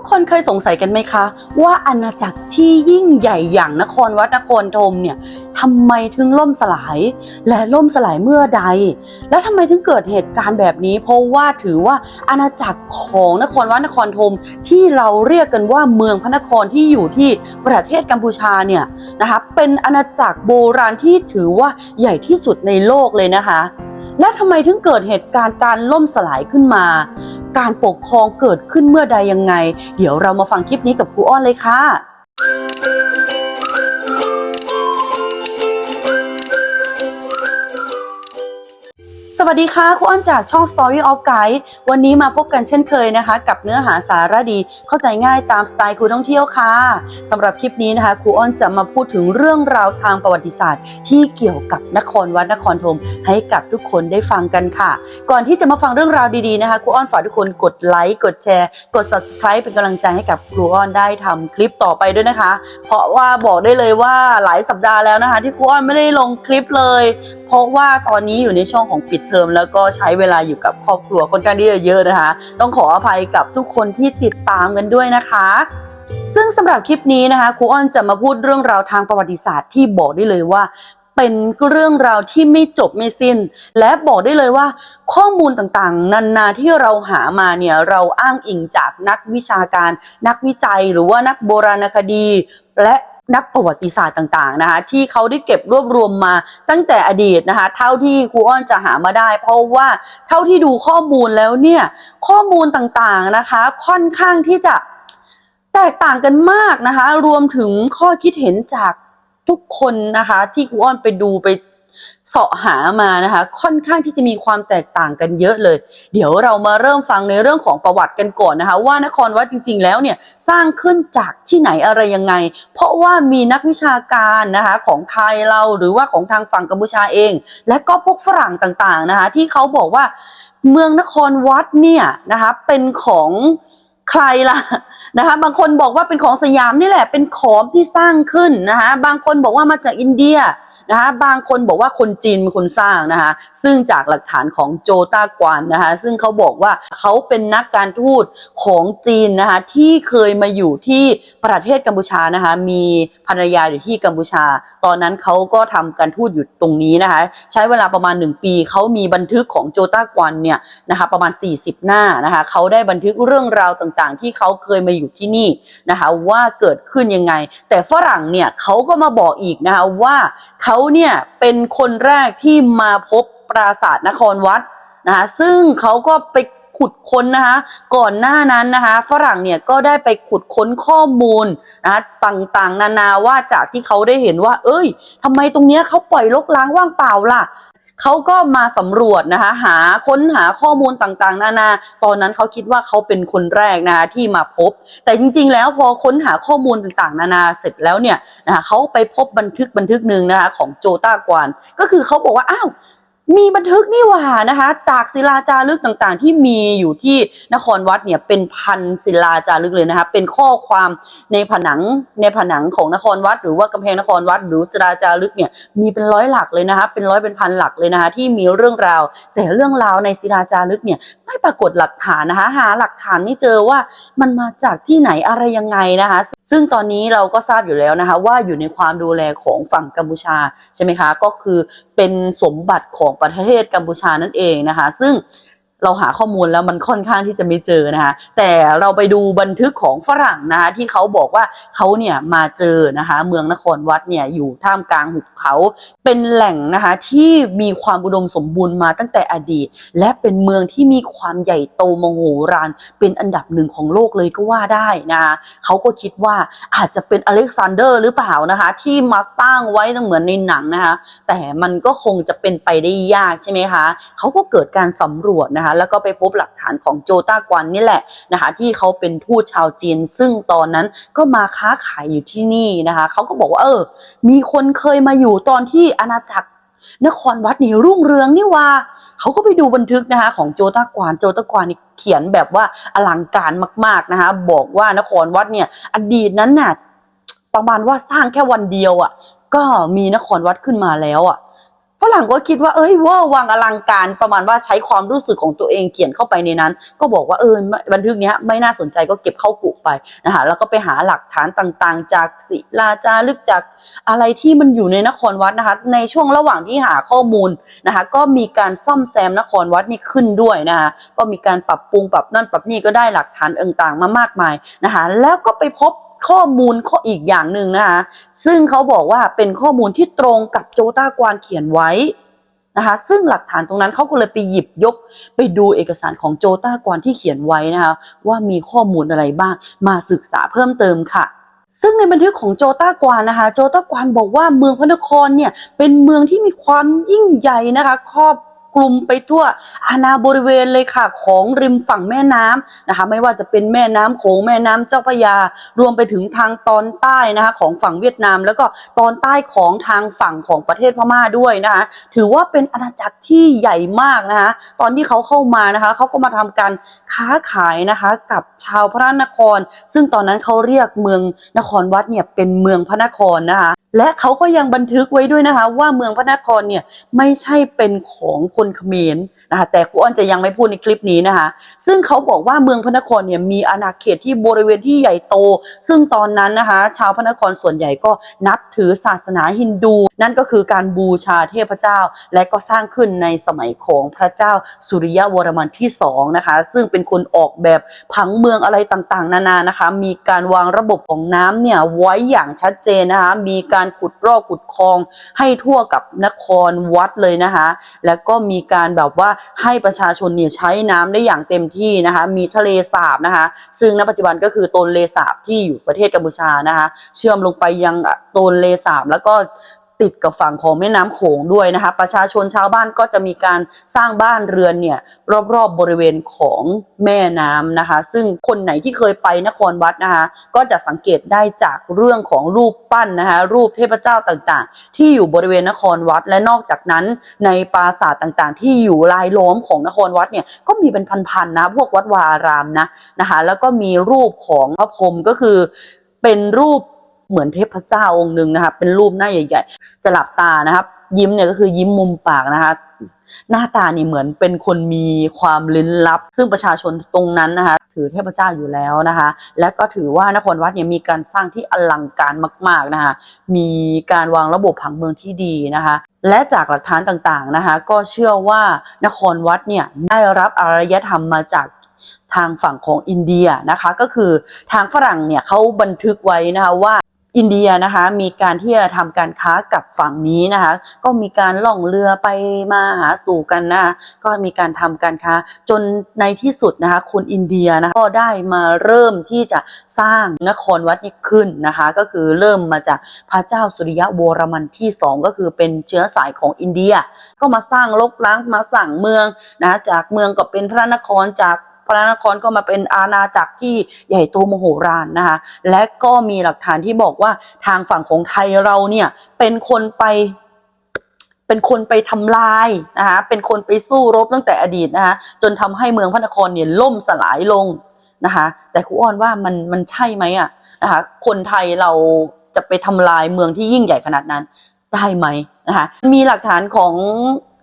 กคนเคยสงสัยกันไหมคะ ว่าอาณาจักรที่ยิ่งใหญ่อย่างนครวัดนครธมเนี่ยทำไมถึงล่มสลาย และล่มสลายเมื่อใด และทำไมถึงเกิดเหตุการณ์แบบนี้ เพราะว่าถือว่าอาณาจักรของนครวัดนครธมที่เราเรียกกันว่าเมืองพระนครที่อยู่ที่ประเทศกัมพูชาเนี่ยนะคะเป็นอาณาจักรโบราณที่ถือว่าใหญ่ที่สุดในโลกเลยนะคะ และทำไมถึงเกิดเหตุการณ์การล่มสลายขึ้นมา การปกครองเกิดขึ้นเมื่อใดยังไง เดี๋ยวเรามาฟังคลิปนี้กับครูอ้อนเลยค่ะ วัสดีค่ะครูอ้อนจากช่อง Story of Guide วันนี้มาพบกันเช่นเคยนะคะ กับเนื้อหาสาระดีเข้าใจง่ายตามสไตล์ครูท่องเที่ยวค่ะสำหรับคลิปนี้นะคะครูอ้อนจะมาพูดถึงเรื่องราวทางประวัติศาสตร์ ที่เกี่ยวกับนครวัดนครธมให้กับทุกคนได้ฟังกันค่ะ ก่อนที่จะมาฟังเรื่องราวดีๆนะคะครูอ้อนฝากทุกคนกดไลค์กดแชร์ กด subscribe เป็นกำลังใจให้กับครูอ้อนได้ทำคลิปต่อไปด้วยนะคะ เพราะว่าบอกได้เลยว่าหลายสัปดาห์แล้วนะคะ ที่ครูอ้อนไม่ได้ลงคลิปเลย เพราะว่าตอนนี้อยู่ในช่วงของปิดเทอมแล้วก็ใช้เวลาอยู่กับครอบครัวค่อนข้างที่จะเยอะนะคะ ต้องขออภัยกับทุกคนที่ติดตามกันด้วยนะคะซึ่งสำหรับคลิปนี้นะคะครูอ้อนจะมาพูดเรื่องราวทางประวัติศาสตร์ที่บอกได้เลยว่า เป็นเรื่องราวที่ไม่จบไม่สิ้น และบอกได้เลยว่า ข้อมูลต่างๆ นานาที่เราหามาเนี่ยเราอ้างอิงจากนักวิชาการ นักวิจัยหรือว่านักโบราณคดี และ นักประวัติศาสตร์ต่างๆนะคะที่เขาได้เก็บรวบรวมมาตั้งแต่อดีตนะคะเท่าที่ครูอ้อนจะหามาได้ เพราะว่าเท่าที่ดูข้อมูลแล้วเนี่ยข้อมูลต่างๆนะคะค่อนข้างที่จะแตกต่างกันมากนะคะ รวมถึงข้อคิดเห็นจากทุกคนนะคะ ที่ครูอ้อนไปดูไป เสาะหามานะคะ ค่อนข้างที่จะมีความแตกต่างกันเยอะเลย เดี๋ยวเรามาเริ่มฟังในเรื่องของประวัติกันก่อนนะคะ ว่านครวัดจริง ๆ แล้วเนี่ยสร้างขึ้นจากที่ไหนอะไรยังไง เพราะว่ามีนักวิชาการนะคะของไทยเราหรือว่าของทางฝั่งกัมพูชาเอง และก็พวกฝรั่งต่างๆนะคะ ที่เขาบอกว่าเมืองนครวัดเนี่ยนะคะเป็นของใครล่ะนะคะบางคนบอกว่าเป็นของสยามนี่แหละเป็นของที่สร้างขึ้นนะคะบางคนบอกว่ามาจากอินเดีย นะคะบางคนบอกว่าคนจีนเป็นคนสร้างนะคะซึ่งจากหลักฐานของโจต้ากวานนะคะซึ่งเขาบอกว่าเขาเป็นนักการทูตของจีนนะคะที่เคยมาอยู่ที่ประเทศกัมพูชานะคะมีภรรยาอยู่ที่กัมพูชา ตอนนั้นเขาก็ทำการทูตอยู่ตรงนี้นะคะใช้เวลาประมาณ 1 ปีเขามีบันทึกของโจต้ากวานเนี่ยนะคะประมาณ 40 หน้านะคะเขาได้บันทึกเรื่องราวต่างๆ ที่เขาเคยมาอยู่ที่นี่นะคะว่าเกิดขึ้นยังไง แต่ฝรั่งเนี่ยเขาก็มาบอกอีกนะคะว่าเขาเนี่ยเป็นคนแรกที่มาพบปราสาทนครวัดนะคะซึ่งเขาก็ไปขุดค้นนะคะก่อนหน้านั้นนะคะฝรั่งเนี่ยก็ได้ไปขุดค้นข้อมูลนะคะต่างๆ นานาว่าจากที่เขาได้เห็นว่า เอ้ยทำไมตรงเนี้ยเขาปล่อยลกล้างว่างเปล่าล่ะ เขาก็มาสำรวจนะคะหาค้นหาข้อมูลต่างๆ นานา ตอนนั้นเขาคิดว่าเขาเป็นคนแรกนะคะที่มาพบ แต่จริง ๆ แล้วพอค้นหาข้อมูลต่างๆ นานาเสร็จแล้วเนี่ยนะคะเขาไปพบบันทึกบันทึกหนึ่งนะคะของโจต้ากวานก็คือเขาบอกว่าอ้าว มีบันทึกนี่หว่านะคะ จากศิลาจารึกต่างๆ ที่มีอยู่ที่นครวัดเนี่ยเป็นพันศิลาจารึกเลยนะคะเป็นข้อความในผนังในผนังของนครวัด หรือว่ากำแพงนครวัด หรือศิลาจารึกเนี่ยมีเป็นร้อยหลักเลยนะคะเป็นร้อยเป็นพันหลักเลยนะคะที่มีเรื่องราว แต่เรื่องราวในศิลาจารึกเนี่ยไม่ปรากฏหลักฐานนะคะหาหลักฐานไม่เจอว่ามันมาจากที่ไหนอะไรยังไงนะคะ ซึ่งตอนนี้เราก็ทราบอยู่แล้วนะคะว่าอยู่ในความดูแลของฝั่งกัมพูชาใช่ไหมคะก็คือ เป็นสมบัติของประเทศกัมพูชานั่นเองนะคะ ซึ่ง เราหาข้อมูลแล้วมันค่อนข้างที่จะไม่เจอนะคะ แต่เราไปดูบันทึกของฝรั่งนะคะที่เขาบอกว่าเขาเนี่ยมาเจอนะคะ เมืองนครวัดเนี่ยอยู่ท่ามกลางหุบเขา เป็นแหล่งนะคะที่มีความอุดมสมบูรณ์มาตั้งแต่อดีต และเป็นเมืองที่มีความใหญ่โตมโหฬารเป็นอันดับหนึ่งของโลกเลยก็ว่าได้นะคะเขาก็คิดว่าอาจจะเป็นอเล็กซานเดอร์หรือเปล่านะคะ ที่มาสร้างไว้เหมือนในหนังนะคะ แต่มันก็คงจะเป็นไปได้ยากใช่ไหมคะเขาก็เกิดการสำรวจนะคะแล้วก็ไปพบหลักฐานของโจต้ากวนนี่แหละนะคะที่เขาเป็นทูตชาวจีน ซึ่งตอนนั้นก็มาค้าขายอยู่ที่นี่นะคะเขาก็บอกว่าเออ มีคนเคยมาอยู่ตอนที่อาณาจักรนครวัดนี่รุ่งเรืองนี่ว่า เขาก็ไปดูบันทึกนะคะของโจตากวานโจตากวานนี่เขียนแบบว่าอลังการมาก ๆนะคะ บอกว่านครวัดเนี่ย อดีตนั้นน่ะประมาณว่าสร้างแค่วันเดียวอะ ก็มีนครวัดขึ้นมาแล้วอะ ฝรั่งก็คิดว่าเอ้ยเว่าวังอลังการประมาณว่าใช้ความรู้สึกของตัวเองเขียนเข้าไปในนั้น ก็บอกว่าเออบันทึกนี้ไม่น่าสนใจก็เก็บเข้ากุไปนะคะแล้วก็ไปหาหลักฐานต่างๆ จากศิลาจารึกจากอะไรที่มันอยู่ในนครวัดนะคะ ในช่วงระหว่างที่หาข้อมูลนะคะก็มีการซ่อมแซมนครวัดนี่ขึ้นด้วยนะคะก็มีการปรับปรุงปรับนั่นปรับนี่ก็ได้หลักฐานต่างๆ มามากมายนะคะแล้วก็ไปพบ ข้อมูลข้ออีกอย่างหนึ่งนะคะซึ่งเขาบอกว่าเป็นข้อมูลที่ตรงกับโจต้ากวานเขียนไว้นะคะซึ่งหลักฐานตรงนั้นเขาก็เลยไปหยิบยกไปดูเอกสารของโจต้ากวานที่เขียนไว้นะคะว่ามีข้อมูลอะไรบ้างมาศึกษาเพิ่มเติมค่ะซึ่งในบันทึกของโจต้ากวานนะคะ โจต้ากวานบอกว่าเมืองพระนครเนี่ยเป็นเมืองที่มีความยิ่งใหญ่นะคะ ครอบ คลุมไปทั่วอาณาบริเวณเลยค่ะของริมฝั่งแม่น้ำนะคะ ไม่ว่าจะเป็นแม่น้ำโขงแม่น้ำเจ้าพระยา รวมไปถึงทางตอนใต้นะคะของฝั่งเวียดนาม แล้วก็ตอนใต้ของทางฝั่งของประเทศพม่าด้วยนะคะ ถือว่าเป็นอาณาจักรที่ใหญ่มากนะคะตอนที่เขาเข้ามานะคะเขาก็มาทำการค้าขายนะคะกับชาวพระนคร ซึ่งตอนนั้นเขาเรียกเมืองนครวัดเนี่ยเป็นเมืองพระนครนะคะและเขาก็ยังบันทึกไว้ด้วยนะคะ ว่าเมืองพระนครเนี่ยไม่ใช่เป็นของคนเขมรนะคะแต่กูอ้อนจะยังไม่พูดในคลิปนี้นะคะ ซึ่งเขาบอกว่าเมืองพระนครเนี่ยมีอาณาเขตที่บริเวณที่ใหญ่โต ซึ่งตอนนั้นนะคะ ชาวพระนครส่วนใหญ่ก็นับถือศาสนาฮินดู นั่นก็คือการบูชาเทพเจ้า และก็สร้างขึ้นในสมัยของพระเจ้าสุริยะวรมันที่สองนะคะ ซึ่งเป็นคนออกแบบผังเมืองอะไรต่างๆ นานานะคะ มีการวางระบบของน้ำเนี่ยไว้อย่างชัดเจนนะคะมีการขุดรอกขุดคลอง ให้ทั่วกับนครวัดเลยนะคะ แล้วก็มีการแบบว่าให้ประชาชนเนี่ยใช้น้ำได้อย่างเต็มที่นะคะ มีทะเลสาบนะคะ ซึ่งณปัจจุบันก็คือตนเลสาบที่อยู่ประเทศกัมพูชานะคะ เชื่อมลงไปยังตนเลสาบแล้วก็ ติดกับฝั่งของแม่น้ำโขงด้วยนะคะ ประชาชนชาวบ้านก็จะมีการสร้างบ้านเรือนเนี่ยรอบๆบริเวณของแม่น้ำนะคะ ซึ่งคนไหนที่เคยไปนครวัดนะคะ ก็จะสังเกตได้จากเรื่องของรูปปั้นนะคะ รูปเทพเจ้าต่างๆ ที่อยู่บริเวณนครวัดและนอกจากนั้น ในปราสาทต่างๆ ที่อยู่รายล้อมของนครวัดเนี่ยก็มีเป็นพันๆนะพวกวัดวาอารามนะนะคะ แล้วก็มีรูปของพระพรหมก็คือเป็นรูป เหมือนเทพเจ้าองค์หนึ่งนะคะเป็นรูปหน้าใหญ่ๆ จะหลับตานะครับ ยิ้มเนี่ยก็คือยิ้มมุมปากนะคะ หน้าตานี่เหมือนเป็นคนมีความลึนลับ ซึ่งประชาชนตรงนั้นนะคะ ถือเทพเจ้าอยู่แล้วนะคะ และก็ถือว่านครวัดเนี่ยมีการสร้างที่อลังการมากๆนะคะ มีการวางระบบผังเมืองที่ดีนะคะและจากหลักฐานต่างๆนะคะ ก็เชื่อว่านครวัดเนี่ยได้รับอารยธรรมมาจากทางฝั่งของอินเดียนะคะ ก็คือทางฝรั่งเนี่ยเขาบันทึกไว้นะคะว่า อินเดียนะคะมีการที่จะทำการค้ากับฝั่งนี้นะคะ ก็มีการล่องเรือไปมาหาสู่กันนะคะก็มีการทำการค้าจนในที่สุดนะคะคนอินเดียนะะก็ได้มาเริ่มที่จะสร้างนครวัดนี้ขึ้นนะคะ ก็คือเริ่มมาจากพระเจ้าสุริยะวรมันที่สองก็คือเป็นเชื้อสายของอินเดีย ก็มาสร้างลกล้างมาสั่งเมืองนะจากเมืองก็เป็นพระนครจาก ระนครก็มาเป็นอาณาจักรที่ใหญ่โตมโหฬารนะคะ และก็มีหลักฐานที่บอกว่าทางฝั่งของไทยเราเนี่ยเป็นคนไปเป็นคนไปทำลายนะคะ เป็นคนไปสู้รบตั้งแต่อดีตนะคะจนทำให้เมืองพระนครเนี่ยล่มสลายลงนะคะ แต่ครูอ้อนว่ามันมันใช่ไหมอะนะคะ คนไทยเราจะไปทำลายเมืองที่ยิ่งใหญ่ขนาดนั้นได้ไหมนะคะ มีหลักฐานของ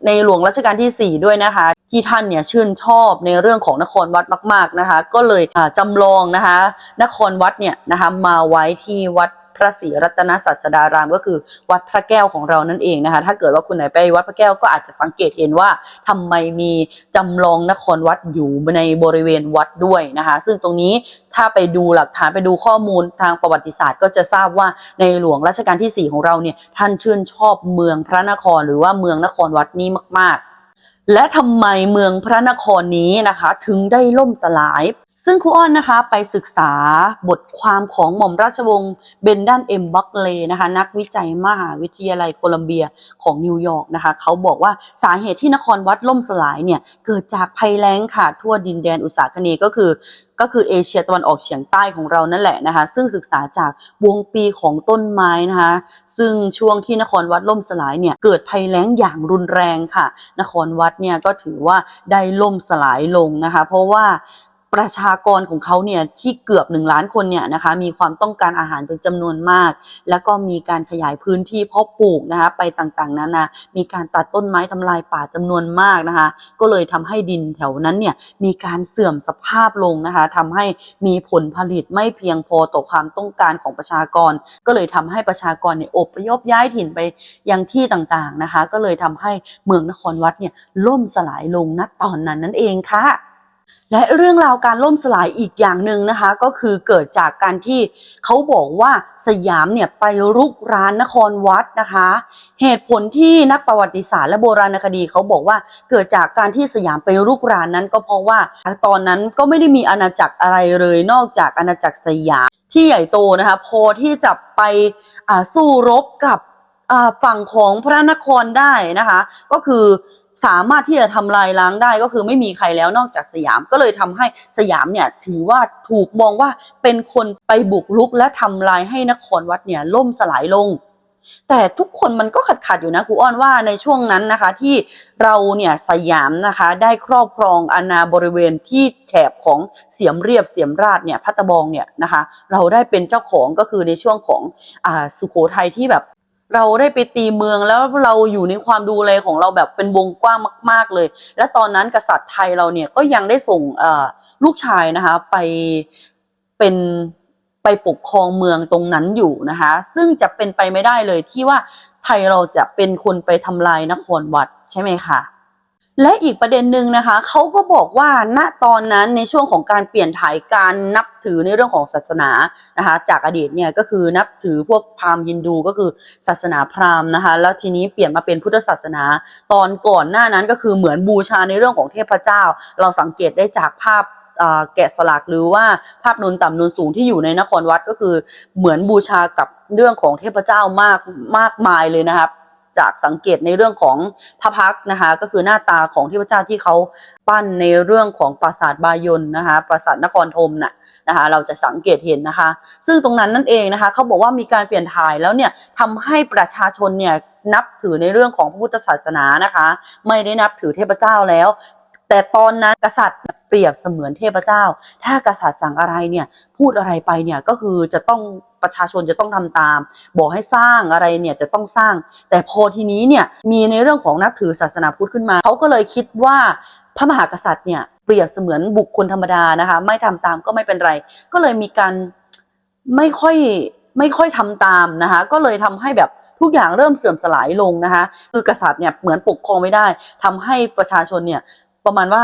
ในหลวงรัชกาลที่ 4 ด้วยนะคะ ที่ท่านเนี่ยชื่นชอบในเรื่องของนครวัดมาก ๆนะคะ ก็เลยจำจำลองนะคะ นครวัดเนี่ยนะคะมาไว้ที่วัด พระศรีรัตนศาสดารามก็คือ วัดพระแก้วของเรานั่นเองนะคะ ถ้าเกิดว่าคุณไหนไปวัดพระแก้วก็อาจจะสังเกตเห็นว่าทำไมมีจำลองนครวัดอยู่ในบริเวณวัดด้วยนะคะ ซึ่งตรงนี้ถ้าไปดูหลักฐานไปดูข้อมูลทางประวัติศาสตร์ ก็จะทราบว่าในหลวงรัชกาลที่ 4 ของเราเนี่ยท่านชื่นชอบเมืองพระนครหรือว่าเมืองนครวัดนี้มาก ๆ และทำไมเมืองพระนครนี้นะคะ ถึงได้ล่มสลาย ซึ่งครูอ้อนนะคะไปศึกษาบทความของหม่อมราชวงศ์เบนดันเอ็มบัคเลนะคะนักวิจัยมหาวิทยาลัยโคลัมเบียของนิวยอร์กนะคะเขาบอกว่าสาเหตุที่นครวัดล่มสลายเนี่ยเกิดจากภัยแล้งค่ะทั่วดินแดนอุตสาคเนก็คือก็คือเอเชียตะวันออกเฉียงใต้ของเรานั่นแหละนะคะ ซึ่งศึกษาจากวงปีของต้นไม้นะคะ ซึ่งช่วงที่นครวัดล่มสลายเนี่ยเกิดภัยแล้งอย่างรุนแรงค่ะ นครวัดเนี่ยก็ถือว่าได้ล่มสลายลงนะคะ เพราะว่า ประชากรของเขาเนี่ยที่เกือบหนึ่งล้านคนเนี่ยนะคะมีความต้องการอาหารเป็นจำนวนมาก แล้วก็มีการขยายพื้นที่เพาะปลูกนะคะไปต่างๆนานา มีการตัดต้นไม้ทำลายป่าจำนวนมากนะคะก็เลยทำให้ดินแถวนั้นเนี่ยมีการเสื่อมสภาพลงนะคะทำให้มีผลผลิตไม่เพียงพอต่อความต้องการของประชากร ก็เลยทำให้ประชากรเนี่ยอพยพย้ายถิ่นไปยังที่ต่างๆนะคะ ก็เลยทำให้เมืองนครวัดเนี่ยล่มสลายลงณตอนนั้นนั่นเองค่ะ และเรื่องราวการล่มสลายอีกอย่างหนึ่งนะคะ ก็คือเกิดจากการที่เขาบอกว่าสยามเนี่ยไปรุกรานนครวัดนะคะ เหตุผลที่นักประวัติศาสตร์และโบราณคดีเขาบอกว่าเกิดจากการที่สยามไปรุกรานนั้นก็เพราะว่าตอนนั้นก็ไม่ได้มีอาณาจักรอะไรเลยนอกจากอาณาจักรสยามที่ใหญ่โตนะคะพอที่จะไปสู้รบกับฝั่งของพระนครได้นะคะ ก็คือ สามารถที่จะทำลายล้างได้ก็คือไม่มีใครแล้วนอกจากสยามก็เลยทำให้สยามเนี่ยถือว่าถูกมองว่าเป็นคนไปบุกรุกและทำลายให้นครวัดเนี่ยล่มสลายลง แต่ทุกคนมันก็ขัดขัดอยู่นะครูอ้อนว่าในช่วงนั้นนะคะที่เราเนี่ยสยามนะคะได้ครอบครองอาณาบริเวณที่แถบของเสียมเรียบเสียมราชเนี่ยพัตตะบองเนี่ยนะคะ เราได้เป็นเจ้าของก็คือในช่วงของอ่าสุโขทัยที่แบบ เราได้ไปตีเมืองแล้วเราอยู่ในความดูแลของเราแบบเป็นวงกว้างมาก ๆเลย และตอนนั้นกษัตริย์ไทยเราเนี่ยก็ยังได้ส่งลูกชายนะคะไปเป็นไปปกครองเมืองตรงนั้นอยู่นะคะ ซึ่งจะเป็นไปไม่ได้เลยที่ว่าไทยเราจะเป็นคนไปทำลายนครวัดใช่ไหมคะ และอีกประเด็นหนึ่งนะคะเขาก็บอกว่าณตอนนั้นในช่วงของการเปลี่ยนถ่ายการนับถือในเรื่องของศาสนานะคะจากอดีตเนี่ยก็คือนับถือพวกพราหมณ์ฮินดูก็คือศาสนาพราหมณ์นะคะแล้วทีนี้เปลี่ยนมาเป็นพุทธศาสนา ตอนก่อนหน้านั้นก็คือเหมือนบูชาในเรื่องของเทพเจ้า เราสังเกตได้จากภาพแกะสลักหรือว่าภาพนูนต่ำนูนสูงที่อยู่ในนครวัดก็คือเหมือนบูชากับเรื่องของเทพเจ้ามากมากมายเลยนะครับ จากสังเกตในเรื่องของพระพักนะคะ ก็คือหน้าตาของเทพเจ้าที่เขาปั้นในเรื่องของปราสาทบายนนะคะ ปราสาทนครธมน่ะนะคะ เราจะสังเกตเห็นนะคะ ซึ่งตรงนั้นนั่นเองนะคะเขาบอกว่ามีการเปลี่ยนถ่ายแล้วเนี่ยทำให้ประชาชนเนี่ยนับถือในเรื่องของพระพุทธศาสนานะคะ ไม่ได้นับถือเทพเจ้าแล้วแต่ตอนนั้นกษัตริย์เปรียบเสมือนเทพเจ้า ถ้ากษัตริย์สั่งอะไรเนี่ยพูดอะไรไปเนี่ยก็คือจะต้อง ประชาชนจะต้องทำตาม บอกให้สร้างอะไรเนี่ยจะต้องสร้าง แต่พอทีนี้เนี่ยมีในเรื่องของนับถือศาสนาพุทธขึ้นมาเขาก็เลยคิดว่าพระมหากษัตริย์เนี่ยเปรียบเสมือนบุคคลธรรมดานะคะไม่ทำตามก็ไม่เป็นไร ก็เลยมีการไม่ค่อยไม่ค่อยทำตามนะคะก็เลยทำให้แบบทุกอย่างเริ่มเสื่อมสลายลงนะคะคือกษัตริย์เนี่ยเหมือนปกครองไม่ได้ทำให้ประชาชนเนี่ยประมาณว่า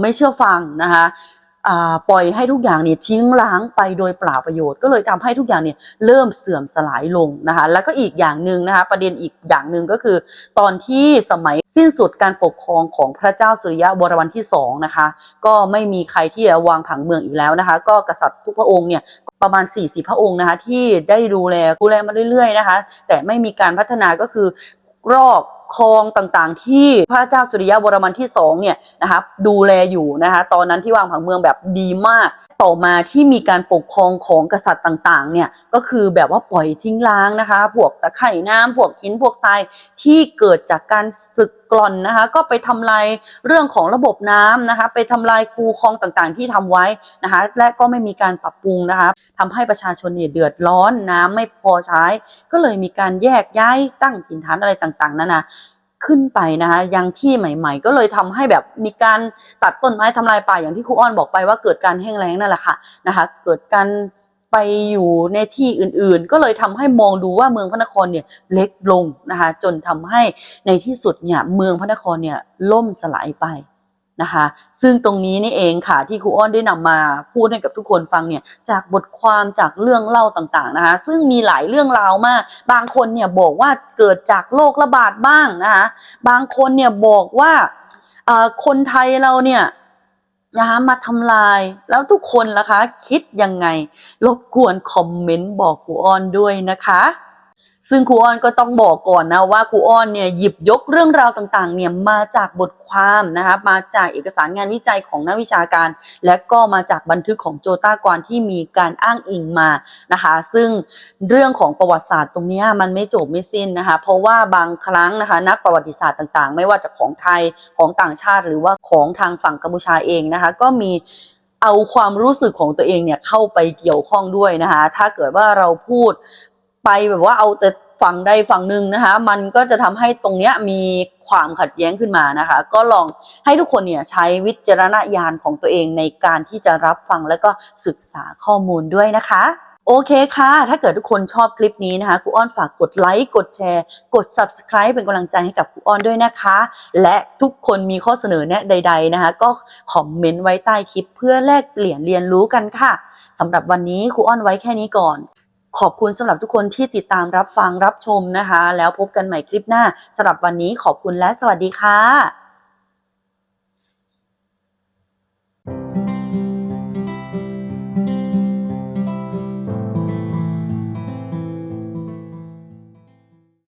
ไม่เชื่อฟังนะคะ ปล่อยให้ทุกอย่างเนี่ยทิ้งร้างไปโดยเปล่าประโยชน์ ก็เลยทำให้ทุกอย่างเนี่ยเริ่มเสื่อมสลายลงนะคะ แล้วก็อีกอย่างหนึ่งนะคะประเด็นอีกอย่างหนึ่งก็คือ ตอนที่สมัยสิ้นสุดการปกครองของพระเจ้าสุริยะวรวันที่สองนะคะ ก็ไม่มีใครที่จะวางผังเมืองอีกแล้วนะคะ ก็กษัตริย์ทุกพระองค์เนี่ยประมาณ 40 พระองค์นะคะที่ได้ดูแลดูแลมาเรื่อยๆนะคะ แต่ไม่มีการพัฒนาก็คือรอก คลองต่างๆ ที่พระเจ้าสุริยะวรมันที่สองเนี่ยนะคะดูแลอยู่นะคะตอนนั้นที่วางผังเมืองแบบดีมาก ต่อมาที่มีการปกครองของกษัตริย์ต่างๆ เนี่ยก็คือแบบว่าปล่อยทิ้งร้างนะคะ พวกตะไคร่น้ำพวกหินพวกทรายที่เกิดจากการสึกกร่อนนะคะ ก็ไปทำลายเรื่องของระบบน้ำนะคะ ไปทำลายคูคลองต่างๆ ที่ทำไว้นะคะ และก็ไม่มีการปรับปรุงนะคะทำให้ประชาชนเนี่ยเดือดร้อนน้ำไม่พอใช้ ก็เลยมีการแยกย้ายตั้งถิ่นฐานอะไรต่างๆนั่นนะ ขึ้นไปนะคะยังที่ใหม่ ๆ ก็เลยทำให้แบบมีการตัดต้นไม้ทำลายป่าอย่างที่ครูอ้อนบอกไปว่าเกิดการแห้งแล้งนั่นแหละค่ะนะคะ เกิดการไปอยู่ในที่อื่นๆ ก็เลยทำให้มองดูว่าเมืองพระนครเนี่ยเล็กลงนะคะจนทำให้ในที่สุดเนี่ยเมืองพระนครเนี่ยล่มสลายไป นะคะ ซึ่งตรงนี้นี่เองค่ะที่ครูอ้อนได้นำมาพูดให้กับทุกคนฟังเนี่ยจากบทความจากเรื่องเล่าต่างๆนะคะ ซึ่งมีหลายเรื่องราวมาก บางคนเนี่ยบอกว่าเกิดจากโรคระบาดบ้างนะคะ บางคนเนี่ยบอกว่าคนไทยเราเนี่ยนะคะมาทำลายแล้วทุกคนล่ะคะ คิดยังไงรบกวนคอมเมนต์บอกครูอ้อนด้วยนะคะ ซึ่งครูอ้อนก็ต้องบอกก่อนนะว่าครูอ้อนเนี่ยหยิบยกเรื่องราวต่างๆเนี่ยมาจากบทความนะคะมาจากเอกสารงานวิจัยของนักวิชาการ และก็มาจากบันทึกของโจต้ากรที่มีการอ้างอิงมานะคะ ซึ่งเรื่องของประวัติศาสตร์ตรงนี้มันไม่จบไม่สิ้นนะคะ เพราะว่าบางครั้งนะคะ นักประวัติศาสตร์ต่างๆ ไม่ว่าจะของไทยของต่างชาติ หรือว่าของทางฝั่งกัมพูชาเองนะคะ ก็มีเอาความรู้สึกของตัวเองเนี่ยเข้าไปเกี่ยวข้องด้วยนะคะ ถ้าเกิดว่าเราพูด ไปแบบว่าเอาแต่ฝั่งใดฝั่งหนึ่งนะคะ มันก็จะทำให้ตรงเนี้ยมีความขัดแย้งขึ้นมานะคะ ก็ลองให้ทุกคนเนี่ยใช้วิจารณญาณของตัวเองในการที่จะรับฟังแล้วก็ศึกษาข้อมูลด้วยนะคะโอเคค่ะ ถ้าเกิดทุกคนชอบคลิปนี้นะคะครูอ้อนฝากกดไลค์ กดแชร์ กด subscribe เป็นกำลังใจให้กับครูอ้อนด้วยนะคะ และทุกคนมีข้อเสนอแนะใด ๆนะคะ ก็คอมเมนต์ไว้ใต้คลิปเพื่อแลกเปลี่ยนเรียนรู้กันค่ะสำหรับวันนี้ครูอ้อนไว้แค่นี้ก่อน ขอบคุณสำหรับทุกคนที่ติดตามรับฟังรับชมนะคะ แล้วพบกันใหม่คลิปหน้าสำหรับวันนี้ขอบคุณและสวัสดีค่ะ